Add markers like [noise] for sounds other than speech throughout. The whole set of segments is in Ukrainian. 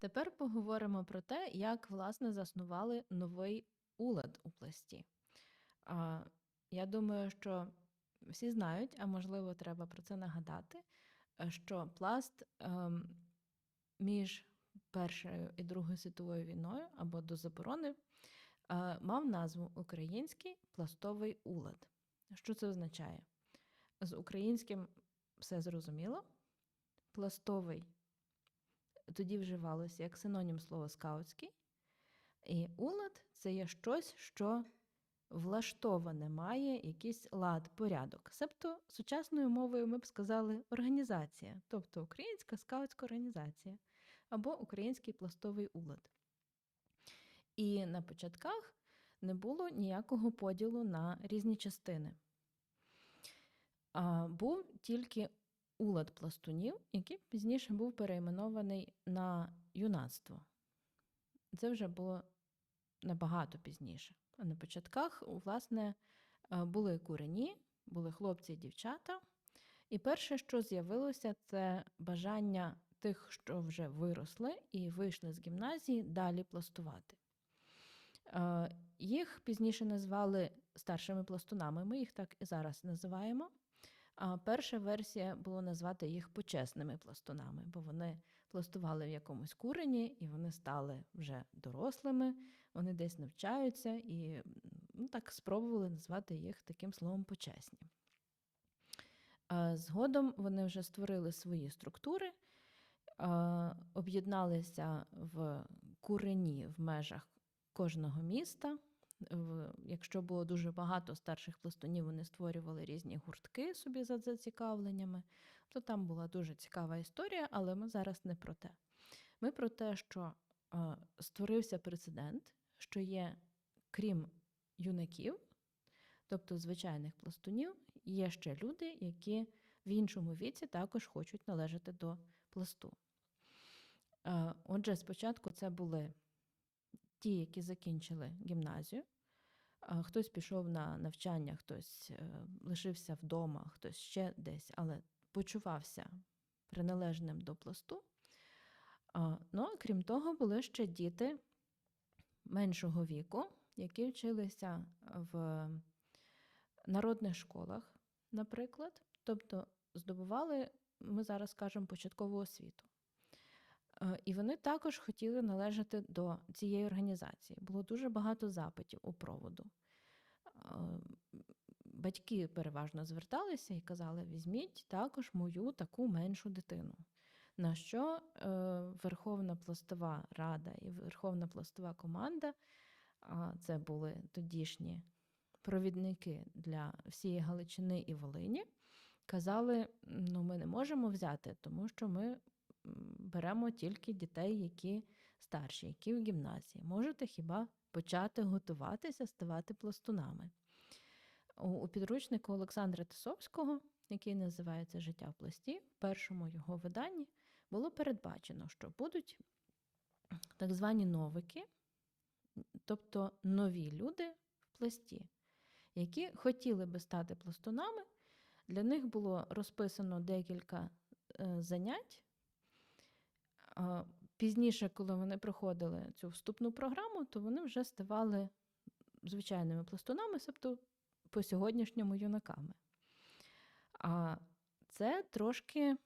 Тепер поговоримо про те, як власне заснували новий улад у пласті. Я думаю, що всі знають, а можливо, треба про це нагадати, е, що пласт ем, між Першою і Другою світовою війною або до заборони е, мав назву Український пластовий улад. Що це означає? З українським все зрозуміло. Пластовий тоді вживалося як синонім слова скаутський. І улад це є щось, що влаштоване, має якийсь лад, порядок. Себто сучасною мовою ми б сказали організація, тобто Українська скаутська організація або Український пластовий улад. І на початках не було ніякого поділу на різні частини. А, Був тільки улад пластунів, який пізніше був перейменований на юнацтво. Це вже було набагато пізніше. А на початках, власне, е, були курені, були хлопці і дівчата. І перше, що з'явилося, це бажання тих, що вже виросли і вийшли з гімназії, далі пластувати. Е, їх пізніше назвали старшими пластунами, ми їх так і зараз називаємо. А перша версія було назвати їх почесними пластунами, бо вони пластували в якомусь курені, і вони стали вже дорослими, вони десь навчаються і ну, так спробували назвати їх таким словом почесні. Згодом вони вже створили свої структури, об'єдналися в курені в межах кожного міста якщо було дуже багато старших пластунів, вони створювали різні гуртки собі за зацікавленнями, то там була дуже цікава історія, але ми зараз не про те. Ми про те, що створився прецедент, що є, крім юнаків, тобто звичайних пластунів, є ще люди, які в іншому віці також хочуть належати до пласту. Отже, спочатку це були ті, які закінчили гімназію. Хтось пішов на навчання, хтось е, лишився вдома, хтось ще десь, але почувався приналежним до пласту. Ну, крім того, були ще діти меншого віку, які вчилися в народних школах, наприклад, тобто здобували, ми зараз кажемо, початкову освіту. Е, і вони також хотіли належати до цієї організації. Було дуже багато запитів у проводу. Е, батьки переважно зверталися і казали: візьміть також мою таку меншу дитину. На що е, Верховна пластова рада і Верховна пластова команда це були тодішні провідники для всієї Галичини і Волині, казали: ну, ми не можемо взяти, тому що ми беремо тільки дітей, які старші, які в гімназії. Можете хіба почати готуватися, ставати пластунами. У підручнику Олександра Тисовського, який називається Життя в пласті, в першому його виданні було передбачено, що будуть так звані новики, тобто нові люди в пласті, які хотіли би стати пластунами. Для них було розписано декілька е, занять, Пізніше, коли вони проходили цю вступну програму, то вони вже ставали звичайними пластунами, тобто по сьогоднішньому юнаками. А це трошки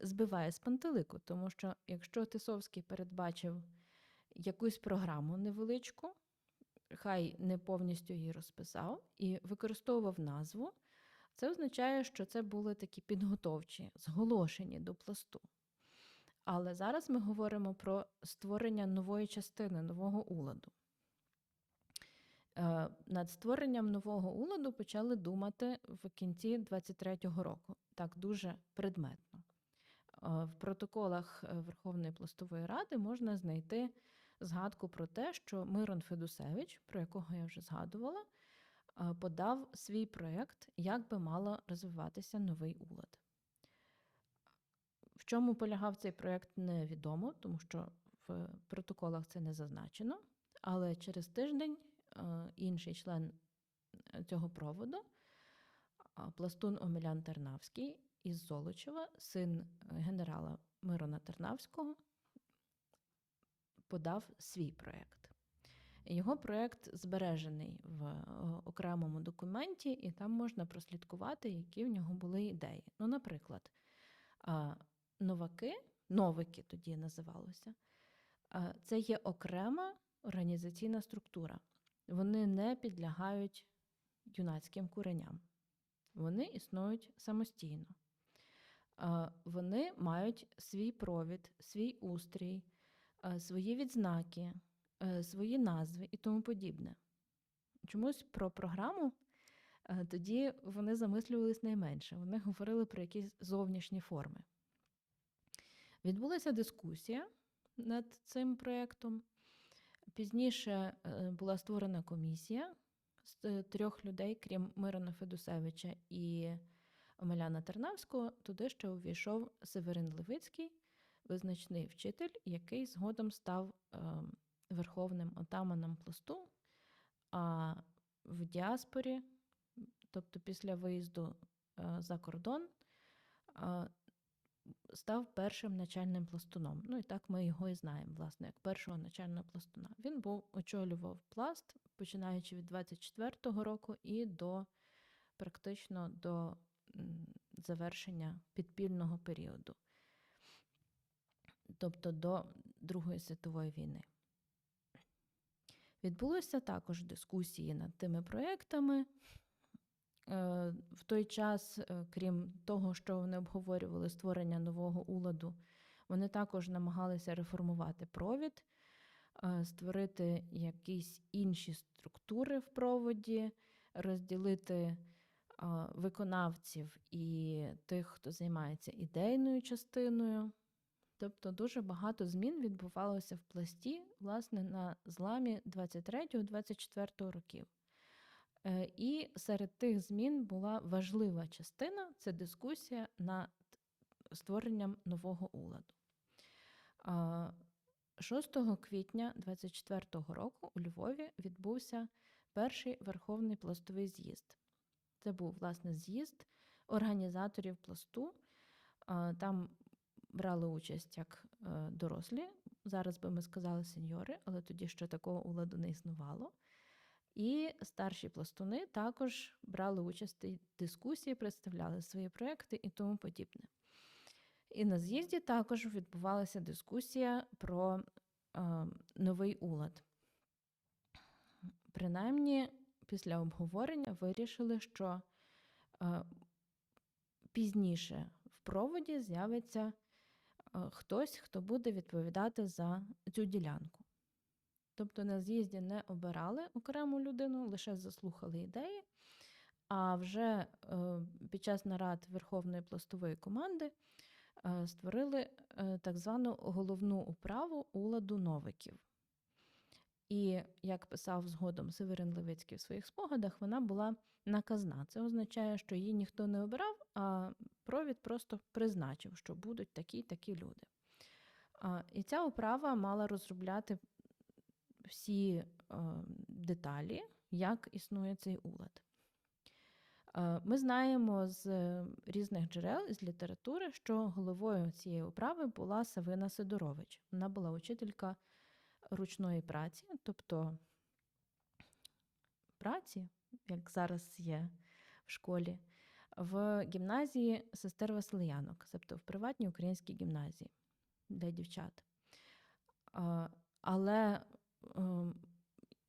збиває з пантелику, тому що якщо Тисовський передбачив якусь програму невеличку, хай не повністю її розписав, і використовував назву, це означає, що це були такі підготовчі, зголошені до пласту. Але зараз ми говоримо про створення нової частини, нового уладу. Е, над створенням нового уладу почали думати в кінці 23-го року, так дуже предметно. Е, в протоколах е, Верховної пластової ради можна знайти згадку про те, що Мирон Федусевич, про якого я вже згадувала, подав свій проєкт, як би мало розвиватися новий улад. Чому полягав цей проєкт, невідомо, тому що в протоколах це не зазначено. Але через тиждень е, інший член цього проводу пластун Омелян Тернавський із Золочева, син е, генерала Мирона Тернавського, подав свій проєкт. Його проєкт збережений в е, окремому документі, і там можна прослідкувати, які в нього були ідеї. Ну, наприклад, новаки, новики тоді називалося, це є окрема організаційна структура. Вони не підлягають юнацьким куреням. Вони існують самостійно. Вони мають свій провід, свій устрій, свої відзнаки, свої назви і тому подібне. Чомусь про програму тоді вони замислювались найменше. Вони говорили про якісь зовнішні форми. Відбулася дискусія над цим проєктом. Пізніше е, була створена комісія з е, трьох людей, крім Мирона Федусевича і Омеляна Тернавського. Туди ще увійшов Северин Левицький, визначний вчитель, який згодом став е, верховним отаманом пласту. А в діаспорі, тобто після виїзду за кордон, став першим начальним пластуном. Ну і так ми його і знаємо, власне, як першого начального пластуна. Він був очолював пласт, починаючи від 24-го року і до практично до завершення підпільного періоду, тобто до Другої світової війни. Відбулися також дискусії над тими проектами. Е, В той час, е, крім того, що вони обговорювали створення нового уладу, вони також намагалися реформувати провід, е, створити якісь інші структури в проводі, розділити виконавців і тих, хто займається ідейною частиною. Тобто дуже багато змін відбувалося в пласті, власне, на зламі 23-24 років. Е, І серед тих змін була важлива частина це дискусія над створенням нового уладу. 6 квітня 24 року у Львові відбувся перший Верховний пластовий з'їзд. Це був власне з'їзд організаторів пласту. Там брали участь як е, дорослі, зараз би ми сказали сеньори, але тоді ще такого уладу не існувало. І старші пластуни також брали участь в дискусії, представляли свої проекти і тому подібне. І на з'їзді також відбувалася дискусія про е, новий улад. Принаймні, після обговорення вирішили, що е, пізніше в проводі з'явиться хтось, хто буде відповідати за цю ділянку. Тобто на з'їзді не обирали окрему людину, лише заслухали ідеї. А вже е, під час нарад Верховної пластової команди е, створили е, так звану головну управу уладу новиків. І, як писав згодом Северин Левицький в своїх спогадах, вона була наказна. Це означає, що її ніхто не обирав, а провід просто призначив, що будуть такі такі люди. І ця управа мала розробляти всі е, деталі, як існує цей улад. Е, Ми знаємо з різних джерел з літератури, що головою цієї управи була Савина Сидорович. Вона була учителька ручної праці, тобто праці, як зараз є в школі, в гімназії сестер Васильянок, тобто в приватній українській гімназії для дівчат. Е, Але Ем,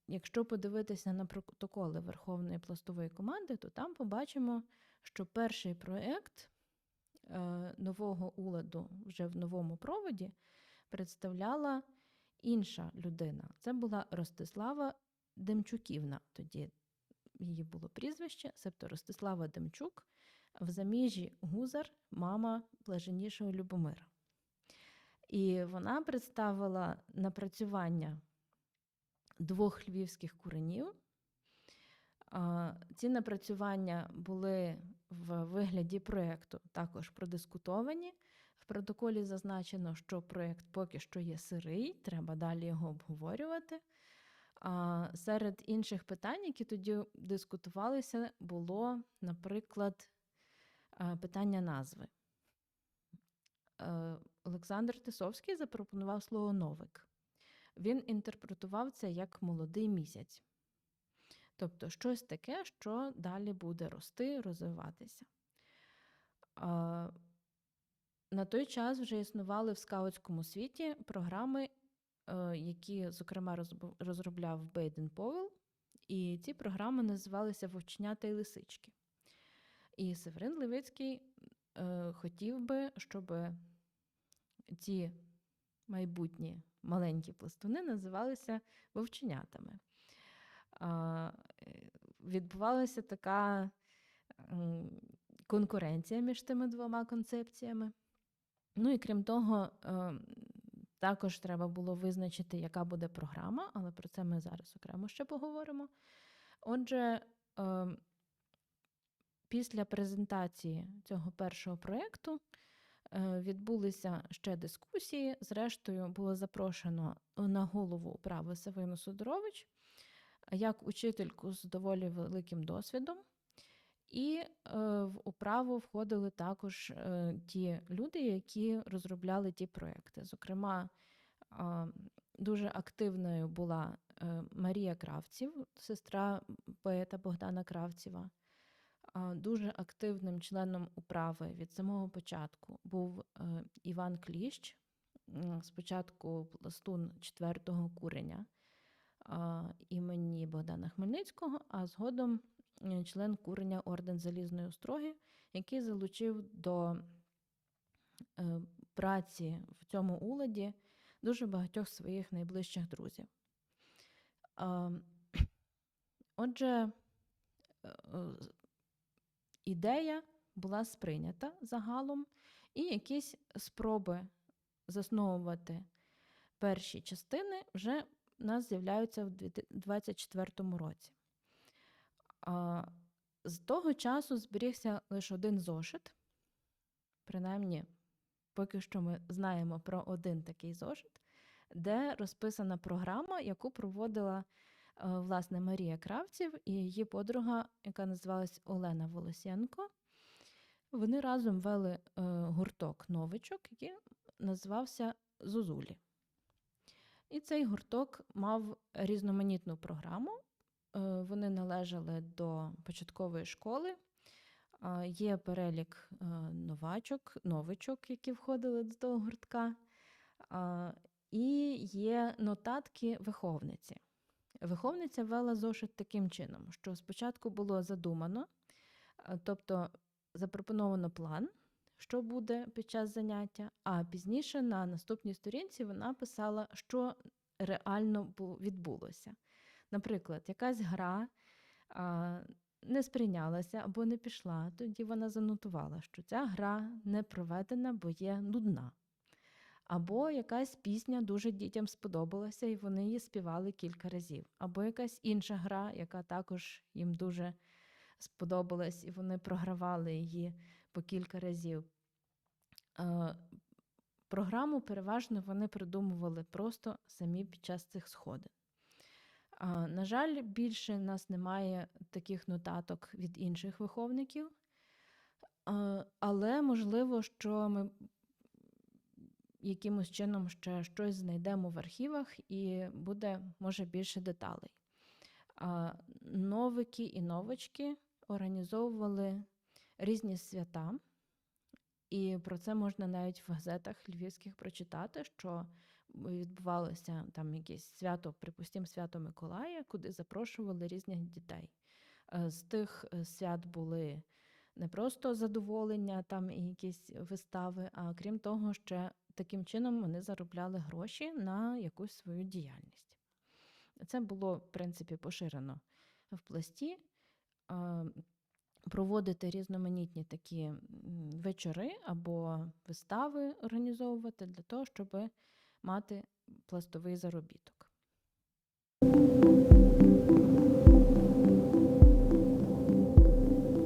якщо подивитися на протоколи Верховної пластової команди, то там побачимо, що перший проєкт е, нового уладу вже в новому проводі представляла інша людина. Це була Ростислава Демчуківна. Тоді її було прізвище, себто Ростислава Демчук, в заміжі Гузар, мама блаженнішого Любомира. І вона представила напрацювання двох львівських куренів. Ці напрацювання були в вигляді проєкту також продискутовані. В протоколі зазначено, що проєкт поки що є сирий, треба далі його обговорювати. Серед інших питань, які тоді дискутувалися, було, наприклад, питання назви. Е, Олександр Тисовський запропонував слово новик. Він інтерпретував це як молодий місяць. Тобто щось таке, що далі буде рости, розвиватися. На той час вже існували в скаутському світі програми, е, які, зокрема, розробляв Бейден Повел, і ці програми називалися Вовченята і лисички. І Северин Левицький е, хотів би, щоб ці майбутні маленькі пластуни називалися вовченятами. Е, відбувалася така конкуренція між тими двома концепціями. Ну і крім того, е, також треба було визначити, яка буде програма, але про це ми зараз окремо ще поговоримо. Отже, е, після презентації цього першого проєкту відбулися ще дискусії. Зрештою, було запрошено на голову управи Савину Судорович як учительку з доволі великим досвідом. І е, в управу входили також е, ті люди, які розробляли ті проекти. Зокрема, е, дуже активною була е, Марія Кравців, сестра поета Богдана Кравціва. Дуже активним членом управи від самого початку був е, Іван Кліщ, спочатку пластун четвертого куреня імені Богдана Хмельницького, а згодом е, член куреня Орден Залізної Остроги, який залучив до е, праці в цьому уладі дуже багатьох своїх найближчих друзів. [clears throat] Отже, ідея була сприйнята загалом, і якісь спроби засновувати перші частини вже у нас з'являються в 2024 році. З того часу зберігся лише один зошит. Принаймні, поки що ми знаємо про один такий зошит, де розписана програма, яку проводила власне Марія Кравців і її подруга, яка називалась Олена Волосенко. Вони разом вели е, гурток новичок, який називався Зозулі. І цей гурток мав різноманітну програму. Е, Вони належали до початкової школи. Е, Є перелік е, новачок, новичок, які входили до того гуртка. Е, І є нотатки виховниці. Виховниця вела зошит таким чином, що спочатку було задумано, е, тобто запропоновано план, що буде під час заняття, а пізніше на наступній сторінці вона писала, що реально відбулося. Наприклад, якась гра не сприйнялася або не пішла, тоді вона занотувала, що ця гра не проведена, бо є нудна. Або якась пісня дуже дітям сподобалася, і вони її співали кілька разів. Або якась інша гра, яка також їм дуже сподобалась, і вони програвали її по кілька разів. Е, Програму переважно вони придумували просто самі під час цих сходин. На жаль, більше в нас немає таких нотаток від інших виховників, але можливо, що ми якимось чином ще щось знайдемо в архівах і буде, може, більше деталей. Новики і новочки організовували різні свята. І про це можна навіть в газетах львівських прочитати, що відбувалося там якесь свято, припустимо, свято Миколая, куди запрошували різних дітей. Е, З тих е, свят були не просто задоволення там і якісь вистави, а крім того, ще таким чином вони заробляли гроші на якусь свою діяльність. Це було, в принципі, поширено в пласті. Проводити різноманітні такі вечори або вистави організовувати для того, щоб мати пластовий заробіток.